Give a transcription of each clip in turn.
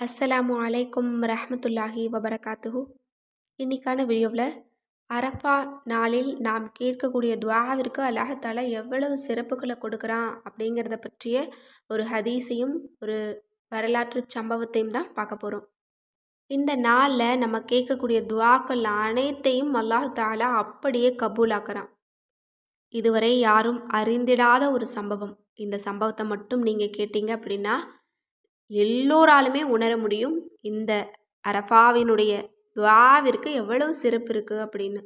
அஸ்ஸலாமு அலைக்கும் ரஹமத்துல்லாஹி வபரகாத்துஹு. இன்னைக்கான வீடியோவில் அரஃபா நாளில் நாம் கேட்கக்கூடிய துவாவிற்கு அல்லாஹால எவ்வளவு சிறப்புகளை கொடுக்குறான் அப்படிங்கிறத பற்றிய ஒரு ஹதீஸையும் ஒரு வரலாற்று சம்பவத்தையும் தான் பார்க்க போகிறோம் இந்த நாளில் நம்ம கேட்கக்கூடிய துவாக்கள் அனைத்தையும் அல்லாஹ் தாலா அப்படியே கபூலாக்குறான். இதுவரை யாரும் அறிந்திடாத ஒரு சம்பவம். இந்த சம்பவத்தை மட்டும் நீங்கள் கேட்டீங்க அப்படின்னா எல்லோராலுமே உணர முடியும். இந்த அரஃபாவினுடைய துவாவிற்கு எவ்வளவு சிறப்பு இருக்குது அப்படின்னு.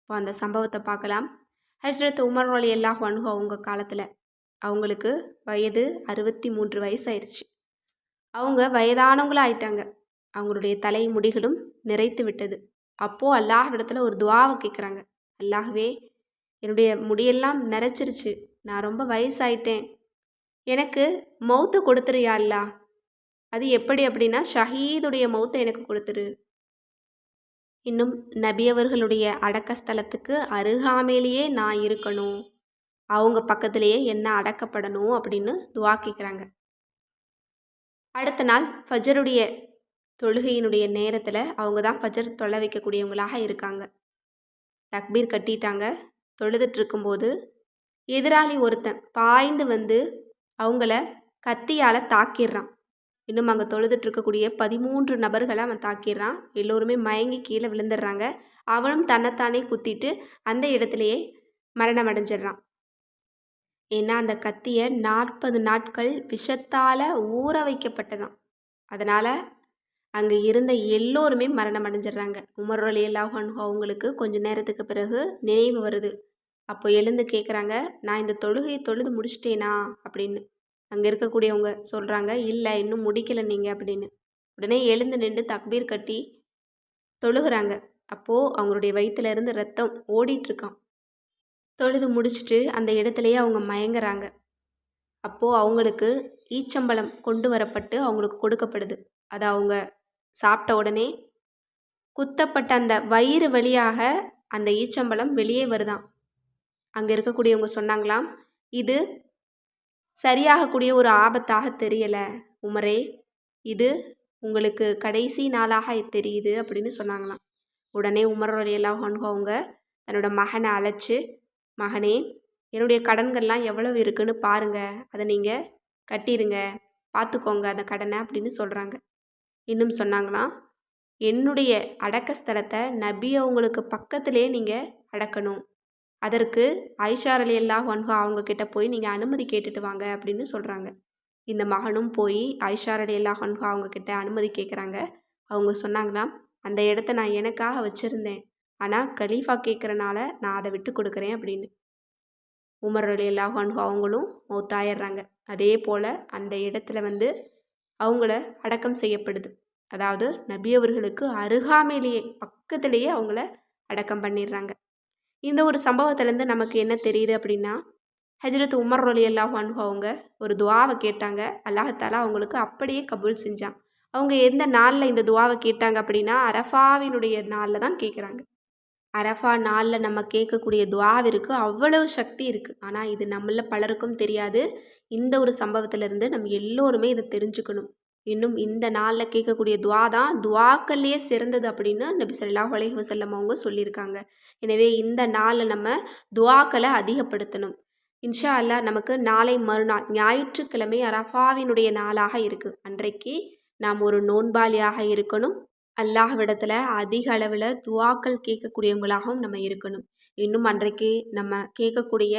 இப்போ அந்த சம்பவத்தை பார்க்கலாம். ஹஜ்ரத் உமர் அலி அல்லாஹ் அனுகு அவங்க காலத்தில் அவங்களுக்கு வயது அறுபத்தி மூன்று வயசு ஆயிடுச்சு அவங்க வயதானவங்களாக ஆயிட்டாங்க அவங்களுடைய தலை முடிகளும் நிறைத்து விட்டது. அப்போது அல்லாஹ் இடத்துல ஒரு துவாவை கேட்குறாங்க அல்லாஹ்வே என்னுடைய முடியெல்லாம் நிறைச்சிருச்சு. நான் ரொம்ப வயசாயிட்டேன். எனக்கு மௌத்து கொடுத்துறியா அல்லா அது எப்படி அப்படின்னா ஷஹீதுடைய மௌத்தை எனக்கு கொடுத்துரு. இன்னும் நபியவர்களுடைய அடக்கஸ்தலத்துக்கு அருகாமையிலேயே நான் இருக்கணும். அவங்க பக்கத்திலேயே என்ன அடக்கப்படணும் அப்படின்னு துவா கேட்குறாங்க அடுத்த நாள் ஃபஜருடைய தொழுகையினுடைய நேரத்தில் அவங்க தான் ஃபஜர் தொலை வைக்கக்கூடியவங்களாக இருக்காங்க. தக்பீர் கட்டிட்டாங்க. தொழுதுட்டு இருக்கும்போது எதிராளி ஒருத்தன் பாய்ந்து வந்து அவங்கள கத்தியால் தாக்கிடுறான். இன்னும் அங்கே தொழுதுட்டு இருக்கக்கூடிய பதிமூன்று நபர்களை அவன் தாக்கிடுறான். எல்லோருமே மயங்கி கீழே விழுந்துடுறாங்க. அவனும் தன்னைத்தானே குத்திட்டு அந்த இடத்துலையே மரணம் அடைஞ்சிடுறான் ஏன்னா அந்த கத்தியை நாற்பது நாட்கள் விஷத்தால் ஊற வைக்கப்பட்டதான். அதனால் அங்கே இருந்த எல்லோருமே மரணம் அடைஞ்சிடுறாங்க உமர் அலி அல்லாஹன் அவங்களுக்கு கொஞ்சம் நேரத்துக்கு பிறகு நினைவு வருது. அப்போ எழுந்து கேட்குறாங்க நான் இந்த தொழுகையை தொழுது முடிச்சிட்டேனா? அப்படின்னு. அங்கே இருக்கக்கூடியவங்க சொல்கிறாங்க இல்லை இன்னும் முடிக்கலை நீங்கள் அப்படின்னு. உடனே எழுந்து நின்று தக்பீர் கட்டி தொழுகிறாங்க. அப்போது அவங்களுடைய வயிற்றுலேருந்து ரத்தம் ஓடிட்டுருக்கான் தொழுது முடிச்சுட்டு அந்த இடத்துலையே அவங்க மயங்குறாங்க. அப்போது அவங்களுக்கு ஈச்சம்பழம் கொண்டு வரப்பட்டு அவங்களுக்கு கொடுக்கப்படுது. அதை அவங்க சாப்பிட்ட உடனே குத்தப்பட்ட அந்த வயிறு வழியாக அந்த ஈச்சம்பழம் வெளியே வருதான் அங்கே இருக்கக்கூடியவங்க சொன்னாங்களாம் இது சரியாகக்கூடிய ஒரு ஆபத்தாக தெரியலை. உமரே இது உங்களுக்கு கடைசி நாளாக தெரியுது அப்படின்னு சொன்னாங்களாம். உடனே உமர் எல்லாம் அவங்க தன்னோட மகனை அழைச்சி மகனே என்னுடைய கடன்கள்லாம் எவ்வளவு இருக்குன்னு பாருங்கள் அதை நீங்கள் கட்டிடுங்க பார்த்துக்கோங்க அந்த கடனை அப்படின்னு சொல்கிறாங்க இன்னும் சொன்னாங்களாம் என்னுடைய அடக்கஸ்தலத்தை நபி அவங்களுக்கு பக்கத்திலே நீங்கள் அடக்கணும். அதற்கு ஐஷார் அலி அல்லாஹ் ஒன்ஹா அவங்க கிட்ட போய் நீங்கள் அனுமதி கேட்டுட்டு வாங்க அப்படின்னு சொல்கிறாங்க இந்த மகனும் போய் ஐஷார் அலி அல்லாஹ் ஒன்ஹா அவங்க கிட்ட அனுமதி கேட்குறாங்க அவங்க சொன்னாங்கன்னா அந்த இடத்த நான் எனக்காக வச்சுருந்தேன். ஆனால் கலீஃபா கேட்குறனால நான் அதை விட்டு கொடுக்குறேன் அப்படின்னு. உமர் அலி அல்லாஹ் ஒன்ஹா அவங்களும் மௌத்தாயிடுறாங்க அதே போல் அந்த இடத்துல வந்து அவங்கள அடக்கம் செய்யப்படுது. அதாவது நபியவர்களுக்கு அருகாமையிலேயே பக்கத்துலேயே அவங்கள அடக்கம் பண்ணிடுறாங்க. இந்த ஒரு சம்பவத்திலேருந்து நமக்கு என்ன தெரியுது அப்படின்னா ஹஜரத் உமர் அலி அல்லாஹ் அன்ஹு அவங்க ஒரு துவாவை கேட்டாங்க. அல்லாஹாலா அவங்களுக்கு அப்படியே கபூல் செஞ்சான். அவங்க எந்த நாளில் இந்த துவாவை கேட்டாங்க அப்படின்னா அரஃபாவினுடைய நாளில் தான் கேட்குறாங்க அரஃபா நாளில் நம்ம கேட்கக்கூடிய துவாவிற்கு அவ்வளவு சக்தி இருக்குது ஆனால் இது நம்மள பலருக்கும் தெரியாது. இந்த ஒரு சம்பவத்திலேருந்து நம்ம எல்லோருமே இதை தெரிஞ்சுக்கணும். இன்னும் இந்த நாளில் கேட்கக்கூடிய துவா தான் துவாக்கள்லேயே சிறந்தது அப்படின்னு நபி சொல்லாஹ் அலைஹி வசல்லம் அவங்க சொல்லியிருக்காங்க. எனவே இந்த நாளில் நம்ம துவாக்களை அதிகப்படுத்தணும். இன்ஷா அல்லா நமக்கு நாளை மறுநாள் ஞாயிற்றுக்கிழமை அரஃபாவினுடைய நாளாக இருக்குது அன்றைக்கு நாம் ஒரு நோன்பாளியாக இருக்கணும். அல்லாஹ்விடத்தில் அதிக அளவில் துவாக்கள் கேட்கக்கூடியவங்களாகவும் நம்ம இருக்கணும். இன்னும் அன்றைக்கு நம்ம கேட்கக்கூடிய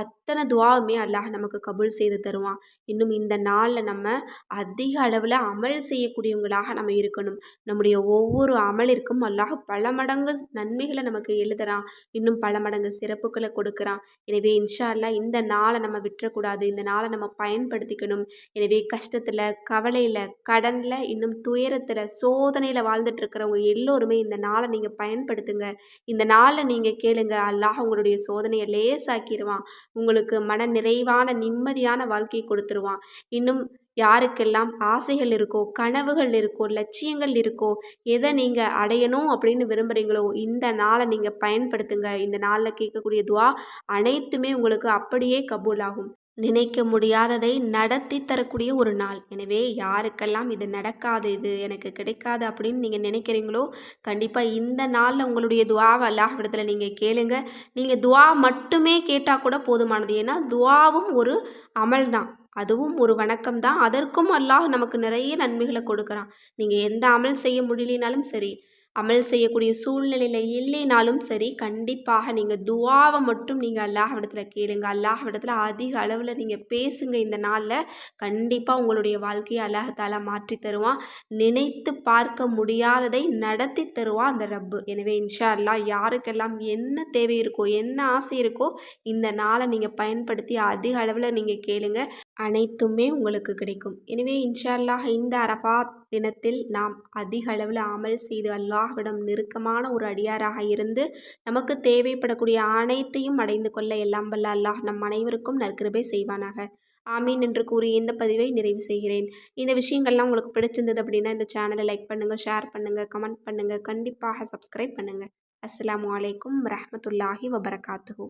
அத்தனை துவாவுமே அல்லாஹ் நமக்கு கபூல் செய்து தருவான். இன்னும் இந்த நாளில் நம்ம அதிக அளவில் அமல் செய்யக்கூடியவங்களாக நம்ம இருக்கணும். நம்முடைய ஒவ்வொரு அமலிற்கும் அல்லாஹ் பல மடங்கு நன்மைகளை நமக்கு எழுதுறான். இன்னும் பல மடங்கு சிறப்புகளை கொடுக்குறான். எனவே இன்ஷா அல்லா இந்த நாளை நம்ம விட்டுறக்கூடாது. இந்த நாளை நம்ம பயன்படுத்திக்கணும். எனவே கஷ்டத்தில் கவலையில் கடனில் இன்னும் துயரத்தில் சோதனையில் வாழ் இருக்கிறவங்க எல்லோருமே இந்த நாளை நீங்கள் பயன்படுத்துங்க. இந்த நாளில் நீங்கள் கேளுங்க. அல்லாஹ் உங்களுடைய சோதனையை லேசாக்கிடுவான் உங்களுக்கு மன நிறைவான நிம்மதியான வாழ்க்கையை கொடுத்துருவான். இன்னும் யாருக்கெல்லாம் ஆசைகள் இருக்கோ கனவுகள் இருக்கோ லட்சியங்கள் இருக்கோ எதை நீங்கள் அடையணும் அப்படின்னு விரும்புகிறீங்களோ இந்த நாளை நீங்கள் பயன்படுத்துங்க. இந்த நாளில் கேட்கக்கூடிய துவா அனைத்துமே உங்களுக்கு அப்படியே கபூல் ஆகும் நினைக்க முடியாததை நடத்தி தரக்கூடிய ஒரு நாள். எனவே யாருக்கெல்லாம் இது நடக்காது இது எனக்கு கிடைக்காது அப்படின்னு நீங்கள் நினைக்கிறீங்களோ கண்டிப்பாக இந்த நாளில் உங்களுடைய துவாவை அல்லாஹிடத்தில் நீங்கள் கேளுங்க. நீங்கள் துவா மட்டுமே கேட்டால் கூட போதுமானது. ஏன்னா துவாவும் ஒரு அமல் தான் அதுவும் ஒரு வணக்கம் தான் அதற்கும் அல்லாஹ் நமக்கு நிறைய நன்மைகளை கொடுக்குறான். நீங்கள் எந்த அமல் செய்ய முடியலனாலும் சரி அமல் செய்யக்கூடிய சூழ்நிலையில் இல்லைனாலும் சரி கண்டிப்பாக நீங்கள் துவாவை மட்டும் நீங்கள் அல்லாஹ்விடத்தில் கேளுங்க. அல்லாஹ்விடத்தில் அதிக அளவில் நீங்கள் பேசுங்க இந்த நாளில். கண்டிப்பாக உங்களுடைய வாழ்க்கையை அல்லாஹால மாற்றி தருவான். நினைத்து பார்க்க முடியாததை நடத்தி தருவான் அந்த ரப்பு. எனவே இன்ஷா அல்லாஹ் யாருக்கெல்லாம் என்ன தேவை இருக்கோ என்ன ஆசை இருக்கோ இந்த நாளை நீங்கள் பயன்படுத்தி அதிக அளவில் நீங்கள் கேளுங்க. அனைத்துமே உங்களுக்கு கிடைக்கும். எனவே இன்ஷா அல்லாஹ் இந்த அரபா தினத்தில் நாம் அதிக அளவில் அமல் செய்து அல்லாஹ்விடம் நெருக்கமான ஒரு அடியாராக இருந்து நமக்கு தேவைப்படக்கூடிய அனைத்தையும் அடைந்து கொள்ள எல்லாம் வல்ல அல்லாஹ் நம் அனைவருக்கும் நற்கிருபை செய்வானாக. ஆமீன் என்று கூறி இந்த பதிவை நிறைவு செய்கிறேன். இந்த விஷயங்கள்லாம் உங்களுக்கு பிடிச்சிருந்தது அப்படின்னா இந்த சேனலை லைக் பண்ணுங்கள் ஷேர் பண்ணுங்கள் கமெண்ட் பண்ணுங்கள் கண்டிப்பாக சப்ஸ்கிரைப் பண்ணுங்கள் அஸ்லாம் வலைக்கம் வரஹ்மத்துல்லாஹி வபரகாத்துஹு.